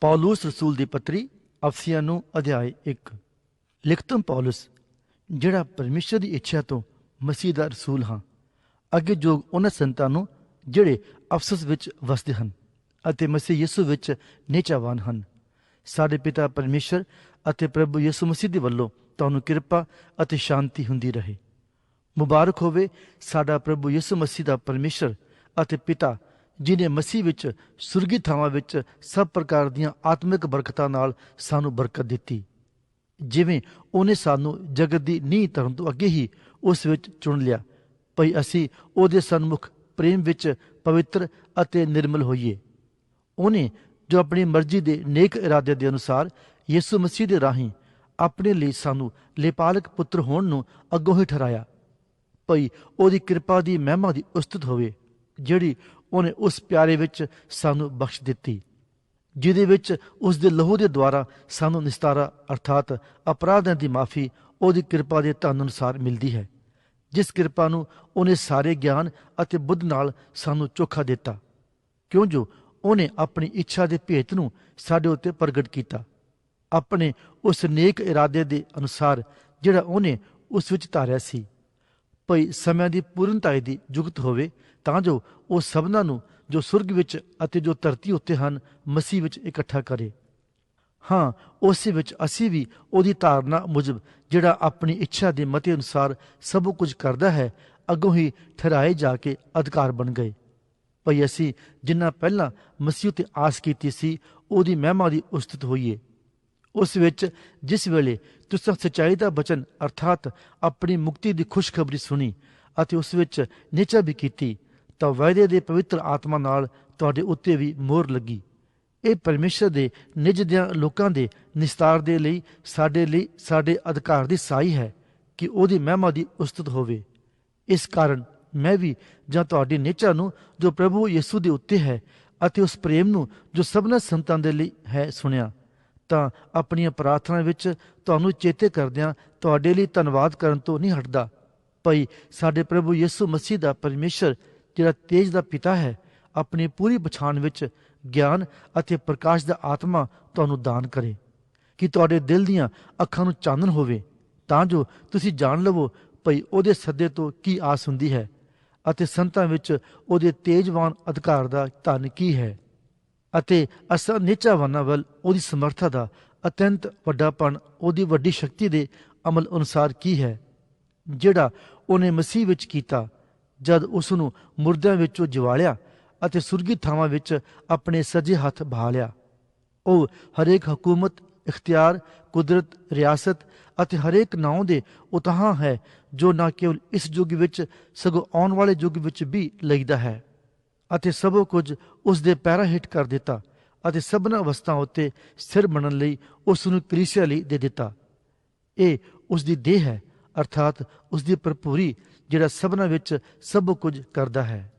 ਪੌਲਸ ਰਸੂਲ ਦੀ ਪੱਤਰੀ ਅਫਸੀਆਂ ਨੂੰ ਅਧਿਆਇ 1 ਲਿਖਤਮ ਪੌਲਸ ਜਿਹੜਾ ਪਰਮੇਸ਼ਰ ਦੀ ਇੱਛਾ ਤੋਂ ਮਸੀਹ ਦਾ ਰਸੂਲ ਹਾਂ ਅੱਗੇ ਜੋ ਉਹਨਾਂ ਸੰਤਾਂ ਨੂੰ ਜਿਹੜੇ ਅਫਸਸ ਵਿੱਚ ਵਸਦੇ ਹਨ ਅਤੇ ਮਸੀਹ ਯਿਸੂ ਵਿੱਚ ਨੇਚਾਵਾਨ ਹਨ ਸਾਡੇ ਪਿਤਾ ਪਰਮੇਸ਼ਰ ਅਤੇ ਪ੍ਰਭੂ ਯਿਸੂ ਮਸੀਹ ਦੇ ਵੱਲੋਂ ਤੁਹਾਨੂੰ ਕਿਰਪਾ ਅਤੇ ਸ਼ਾਂਤੀ ਹੁੰਦੀ ਰਹੇ ਮੁਬਾਰਕ ਹੋਵੇ ਸਾਡਾ ਪ੍ਰਭੂ ਯਿਸੂ ਮਸੀਹ ਦਾ ਪਰਮੇਸ਼ਰ ਅਤੇ ਪਿਤਾ ਜਿਨੇ ਮਸੀਹ ਵਿੱਚ ਸੁਰਗੀ ਥਾਵਾਂ ਵਿੱਚ ਸਭ ਪ੍ਰਕਾਰ ਦੀਆਂ ਆਤਮਿਕ ਬਰਕਤਾਂ ਨਾਲ ਸਾਨੂੰ ਬਰਕਤ ਦਿੱਤੀ। ਜਿਵੇਂ ਉਹਨੇ ਸਾਨੂੰ ਜਗਤ ਦੀ ਨੀਂਹ ਧਰਨ ਤੋਂ ਅੱਗੇ ਹੀ ਉਸ ਵਿੱਚ ਚੁਣ ਲਿਆ, ਭਈ ਅਸੀਂ ਉਹਦੇ ਸਨਮੁਖ ਪ੍ਰੇਮ ਵਿੱਚ ਪਵਿੱਤਰ ਅਤੇ ਨਿਰਮਲ ਹੋਈਏ। ਉਹਨੇ ਜੋ ਆਪਣੀ ਮਰਜ਼ੀ ਦੇ ਨੇਕ ਇਰਾਦੇ ਦੇ ਅਨੁਸਾਰ ਯਿਸੂ ਮਸੀਹ ਦੇ ਰਾਹੀਂ ਆਪਣੇ ਲਈ ਸਾਨੂੰ ਲੇਪਾਲਕ ਪੁੱਤਰ ਹੋਣ ਨੂੰ ਅੱਗੋਂ ਹੀ ਠਹਿਰਾਇਆ, ਭਈ ਉਹਦੀ ਕਿਰਪਾ ਦੀ ਮਹਿਮਾ ਦੀ ਉਸਤਤ ਹੋਵੇ, ਜਿਹੜੀ ਉਹਨੇ ਉਸ ਪਿਆਰੇ ਵਿੱਚ ਸਾਨੂੰ ਬਖਸ਼ ਦਿੱਤੀ, ਜਿਹਦੇ ਵਿੱਚ ਉਸ ਦੇ ਲਹੂ ਦੇ ਦੁਆਰਾ ਸਾਨੂੰ ਨਿਸਤਾਰਾ ਅਰਥਾਤ ਅਪਰਾਧਾਂ ਦੀ ਮਾਫੀ ਉਹਦੀ ਕਿਰਪਾ ਦੇ ਧਨ ਅਨੁਸਾਰ ਮਿਲਦੀ ਹੈ, ਜਿਸ ਕਿਰਪਾ ਨੂੰ ਉਹਨੇ ਸਾਰੇ ਗਿਆਨ ਅਤੇ ਬੁੱਧ ਨਾਲ ਸਾਨੂੰ ਚੋਖਾ ਦਿੱਤਾ। ਕਿਉਂ ਜੋ ਉਹਨੇ ਆਪਣੀ ਇੱਛਾ ਦੇ ਭੇਤ ਨੂੰ ਸਾਡੇ ਉੱਤੇ ਪ੍ਰਗਟ ਕੀਤਾ। ਆਪਣੇ ਉਸ ਨੇਕ ਇਰਾਦੇ ਦੇ ਅਨੁਸਾਰ ਜਿਹੜਾ ਉਹਨੇ ਉਸ ਵਿੱਚ ਧਾਰਿਆ ਸੀ। ਭਈ ਸਮਿਆਂ ਦੀ ਪੂਰਨਤਾਈ ਦੀ ਜੁਗਤ ਹੋਵੇ, ਤਾਂ ਜੋ ਉਹ ਸਭਨਾਂ ਨੂੰ ਜੋ ਸੁਰਗ ਵਿੱਚ ਅਤੇ ਜੋ ਧਰਤੀ ਉੱਤੇ ਹਨ, ਮਸੀਹ ਵਿੱਚ ਇਕੱਠਾ ਕਰੇ। ਹਾਂ, ਉਸੇ ਵਿੱਚ ਅਸੀਂ ਵੀ ਉਹਦੀ ਧਾਰਨਾ ਮੁਜਬ ਜਿਹੜਾ ਆਪਣੀ ਇੱਛਾ ਦੇ ਮਤੇ ਅਨੁਸਾਰ ਸਭ ਕੁਝ ਕਰਦਾ ਹੈ, ਅੱਗੋਂ ਹੀ ਠਹਿਰਾਏ ਜਾ ਕੇ ਅਧਿਕਾਰ ਬਣ ਗਏ। ਭਈ ਅਸੀਂ ਜਿੰਨਾ ਪਹਿਲਾਂ ਮਸੀਹ ਉਤੇ ਆਸ ਕੀਤੀ ਸੀ, ਉਹਦੀ ਮਹਿਮਾ ਦੀ ਉਸਤਤ ਹੋਈਏ। ਉਸ ਵਿੱਚ ਜਿਸ ਵੇਲੇ ਤੁਸੀਂ ਸਚਾਈ ਦਾ ਬਚਨ ਅਰਥਾਤ ਆਪਣੀ ਮੁਕਤੀ ਦੀ ਖੁਸ਼ਖਬਰੀ ਸੁਣੀ ਅਤੇ ਉਸ ਵਿੱਚ ਨਿਚਾ ਵੀ ਕੀਤੀ ਤਾਂ ਵਾਅਦੇ ਦੇ ਪਵਿੱਤਰ ਆਤਮਾ ਨਾਲ ਤੁਹਾਡੇ ਉੱਤੇ ਵੀ ਮੋਹਰ ਲੱਗੀ ਇਹ ਪਰਮੇਸ਼ਰ ਦੇ ਨਿਜ ਦਿਆਂ ਲੋਕਾਂ ਦੇ ਨਿਸਤਾਰ ਦੇ ਲਈ ਸਾਡੇ ਲਈ ਸਾਡੇ ਅਧਿਕਾਰ ਦੀ ਸਾਈ ਹੈ ਕਿ ਉਹਦੀ ਮਹਿਮਾ ਦੀ ਉਸਤਤ ਹੋਵੇ ਇਸ ਕਾਰਨ ਮੈਂ ਵੀ ਜਾਂ ਤੁਹਾਡੀ ਨਿਚਾ ਨੂੰ ਜੋ ਪ੍ਰਭੂ ਯਿਸੂ ਦੇ ਉੱਤੇ ਹੈ ਅਤੇ ਉਸ ਪ੍ਰੇਮ ਨੂੰ ਜੋ ਸਭਨਾ ਸੰਤਾਂ ਦੇ ਲਈ ਹੈ ਸੁਣਿਆ ਤਾਂ ਆਪਣੀਆਂ ਪ੍ਰਾਰਥਨਾ ਵਿੱਚ ਤੁਹਾਨੂੰ ਚੇਤੇ ਕਰਦਿਆਂ ਤੁਹਾਡੇ ਲਈ ਧੰਨਵਾਦ ਕਰਨ ਤੋਂ ਨਹੀਂ ਹਟਦਾ। ਭਈ, ਸਾਡੇ ਪ੍ਰਭੂ ਯਿਸੂ ਮਸੀਹ ਦਾ ਪਰਮੇਸ਼ਰ, ਜਿਹੜਾ ਤੇਜ ਦਾ ਪਿਤਾ ਹੈ, ਆਪਣੀ ਪੂਰੀ ਪਛਾਣ ਵਿੱਚ ਗਿਆਨ ਅਤੇ ਪ੍ਰਕਾਸ਼ ਦਾ ਆਤਮਾ ਤੁਹਾਨੂੰ ਦਾਨ ਕਰੇ। ਕਿ ਤੁਹਾਡੇ ਦਿਲ ਦੀਆਂ ਅੱਖਾਂ ਨੂੰ ਚਾਨਣ ਹੋਵੇ, ਤਾਂ ਜੋ ਤੁਸੀਂ ਜਾਣ ਲਵੋ, ਭਈ, ਉਹਦੇ ਸੱਦੇ ਤੋਂ ਕੀ ਆਸ ਹੁੰਦੀ ਹੈ ਅਤੇ ਸੰਤਾਂ ਵਿੱਚ ਉਹਦੇ ਤੇਜਵਾਨ ਅਧਿਕਾਰ ਦਾ ਧਨ ਕੀ ਹੈ। ਅਤੇ ਅਸਾਂ ਨਿਚਾਵਾਨਾਂ ਵੱਲ ਉਹਦੀ ਸਮਰੱਥਾ ਦਾ ਅਤਿਅੰਤ ਵੱਡਾਪਣ, ਉਹਦੀ ਵੱਡੀ ਸ਼ਕਤੀ ਦੇ ਅਮਲ ਅਨੁਸਾਰ ਕੀ ਹੈ? ਜਿਹੜਾ ਉਹਨੇ ਮਸੀਹ ਵਿੱਚ ਕੀਤਾ, ਜਦ ਉਸ ਨੂੰ ਮੁਰਦਿਆਂ ਵਿੱਚੋਂ ਜਿਵਾਲਿਆ ਅਤੇ ਸੁਰਗੀ ਥਾਵਾਂ ਵਿੱਚ ਆਪਣੇ ਸੱਜੇ ਹੱਥ ਬਹਾ ਲਿਆ ਉਹ ਹਰੇਕ ਹਕੂਮਤ, ਇਖਤਿਆਰ, ਕੁਦਰਤ, ਰਿਆਸਤ ਅਤੇ ਹਰੇਕ ਨਾਉ ਦੇ ਉਤਹਾਂ ਹੈ, ਜੋ ਨਾ ਕੇਵਲ ਇਸ ਯੁੱਗ ਵਿੱਚ, ਸਗੋਂ ਆਉਣ ਵਾਲੇ ਯੁੱਗ ਵਿੱਚ ਵੀ ਲਈਦਾ ਹੈ। ਅਤੇ ਸਭ ਕੁਝ ਉਸ ਦੇ ਪੈਰਾਂ ਹੇਠ ਕਰ ਦਿੱਤਾ ਅਤੇ ਸਭਨਾਂ ਅਵਸਥਾ ਉੱਤੇ ਸਥਿਰ ਬਣਨ ਲਈ ਉਸ ਨੂੰ ਕਲੀਸਿਆ ਲਈ ਦੇ ਦਿੱਤਾ। ਇਹ ਉਸ ਦੀ ਦੇਹ ਹੈ, ਅਰਥਾਤ ਉਸ ਦੀ ਭਰਪੂਰੀ ਜਿਹੜਾ ਸਭਨਾਂ ਵਿੱਚ ਸਭ ਕੁਝ ਕਰਦਾ ਹੈ।